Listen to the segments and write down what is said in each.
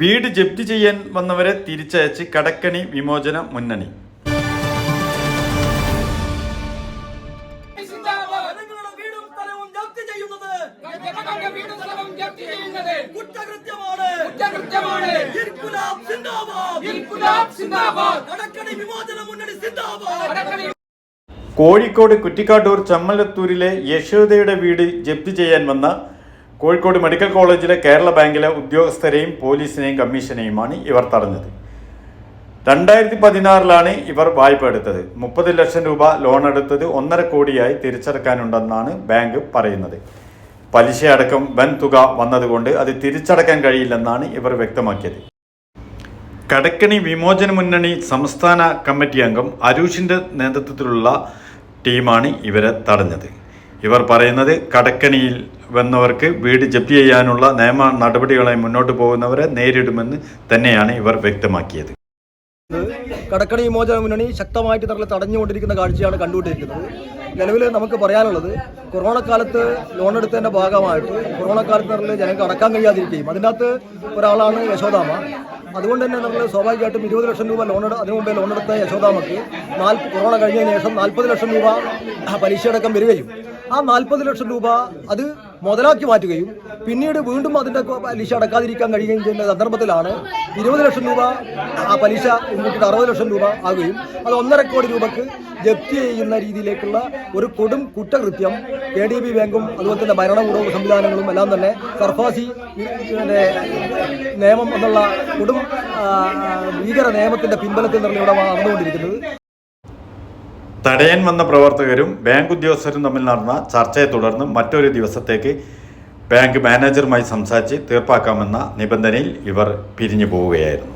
വീട് ജപ്തി ചെയ്യാൻ വന്നവരെ തിരിച്ചയച്ച് കടക്കണി വിമോചന മുന്നണി. ജനങ്ങളുടെ വീടും സ്ഥലവും ജപ്തി ചെയ്യുന്നത്. ജനങ്ങളുടെ വീടും സ്ഥലവും ജപ്തി ചെയ്യുന്നത്. കുറ്റകൃത്യമാണ്. കുറ്റകൃത്യമാണ്. ഇൻകുലാബ് സിന്ദാബാദ്. ഇൻകുലാബ് സിന്ദാബാദ്. കടക്കണി വിമോചന മുന്നണി സിന്ദാബാദ്. കോഴിക്കോട് കുറ്റിക്കാട്ടൂർ ചമ്മലത്തൂരിലെ യശോദയുടെ വീട് ജപ്തി ചെയ്യാൻ വന്ന കോഴിക്കോട് മെഡിക്കൽ കോളേജിലെ കേരള ബാങ്കിലെ ഉദ്യോഗസ്ഥരെയും പോലീസിനെയും കമ്മീഷനെയുമാണ് ഇവർ തടഞ്ഞത്. രണ്ടായിരത്തി പതിനാറിലാണ് ഇവർ വായ്പ എടുത്തത്. മുപ്പത് ലക്ഷം രൂപ ലോൺ എടുത്തത് ഒന്നര കോടിയായി തിരിച്ചടക്കാനുണ്ടെന്നാണ് ബാങ്ക് പറയുന്നത്. പലിശയടക്കം വൻ തുക വന്നതുകൊണ്ട് അത് തിരിച്ചടക്കാൻ കഴിയില്ലെന്നാണ് ഇവർ വ്യക്തമാക്കിയത്. കടക്കണി വിമോചന മുന്നണി സംസ്ഥാന കമ്മിറ്റി അംഗം അരൂഷിന്റെ നേതൃത്വത്തിലുള്ള ടീമാണ് ഇവരെ തടഞ്ഞത്. ഇവർ പറയുന്നത് കടക്കണിയിൽ വന്നവർക്ക് വീട് ജപ്തി ചെയ്യാനുള്ള നിയമ നടപടികളായി മുന്നോട്ട് പോകുന്നവരെ നേരിടുമെന്ന് തന്നെയാണ് ഇവർ വ്യക്തമാക്കിയത്. കടക്കണി വിമോചന മുന്നണി ശക്തമായിട്ട് തങ്ങളെ തടഞ്ഞുകൊണ്ടിരിക്കുന്ന കാഴ്ചയാണ് കണ്ടുകൊണ്ടിരിക്കുന്നത്. നിലവിൽ നമുക്ക് പറയാനുള്ളത് കൊറോണ കാലത്ത് ലോൺ എടുത്തതിന്റെ ഭാഗമായിട്ട് കൊറോണ കാലത്ത് നമ്മൾ ജനങ്ങൾക്ക് അടക്കാൻ കഴിയാതിരിക്കുകയും അതിനകത്ത് ഒരാളാണ് യശോദാമ. അതുകൊണ്ട് തന്നെ നമ്മൾ സ്വാഭാവികമായിട്ടും ഇരുപത് ലക്ഷം രൂപ ലോൺ അതിനു മുമ്പേ ലോൺ എടുത്ത യശോദാമക്ക് നാല് കൊറോണ കഴിഞ്ഞതിന് ശേഷം നാൽപ്പത് ലക്ഷം രൂപ പലിശയടക്കം വരികയും ആ നാൽപ്പത് ലക്ഷം രൂപ അത് മുതലാക്കി മാറ്റുകയും പിന്നീട് വീണ്ടും അതിന്റെ പലിശ അടക്കാതിരിക്കാൻ കഴിയുകയും ചെയ്യുന്ന സന്ദർഭത്തിലാണ് ഇരുപത് ലക്ഷം രൂപ ആ പലിശ കൂട്ടിയിട്ട് അറുപത് ലക്ഷം രൂപ ആകുകയും അത് ഒന്നര കോടി രൂപക്ക് ജപ്തി ചെയ്യുന്ന രീതിയിലേക്കുള്ള ഒരു കൊടും കുറ്റകൃത്യം കെ ഡി ബി ബാങ്കും അതുപോലെ തന്നെ ഭരണകൂടവും സംവിധാനങ്ങളും എല്ലാം തന്നെ സർഫാസി നിയമം എന്നുള്ള കൊടും ഭീകര നിയമത്തിന്റെ പിൻബലത്തിൽ നിന്നുള്ള നടന്നുകൊണ്ടിരിക്കുന്നത് തടയാൻ വന്ന പ്രവർത്തകരും ബാങ്ക് ഉദ്യോഗസ്ഥരും തമ്മിൽ നടന്ന ചർച്ചയെ തുടർന്ന് മറ്റൊരു ദിവസത്തേക്ക് ബാങ്ക് മാനേജറുമായി സംസാരിച്ച് തീർപ്പാക്കാമെന്ന നിബന്ധനയിൽ ഇവർ പിരിഞ്ഞു പോവുകയായിരുന്നു.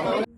ഞാൻ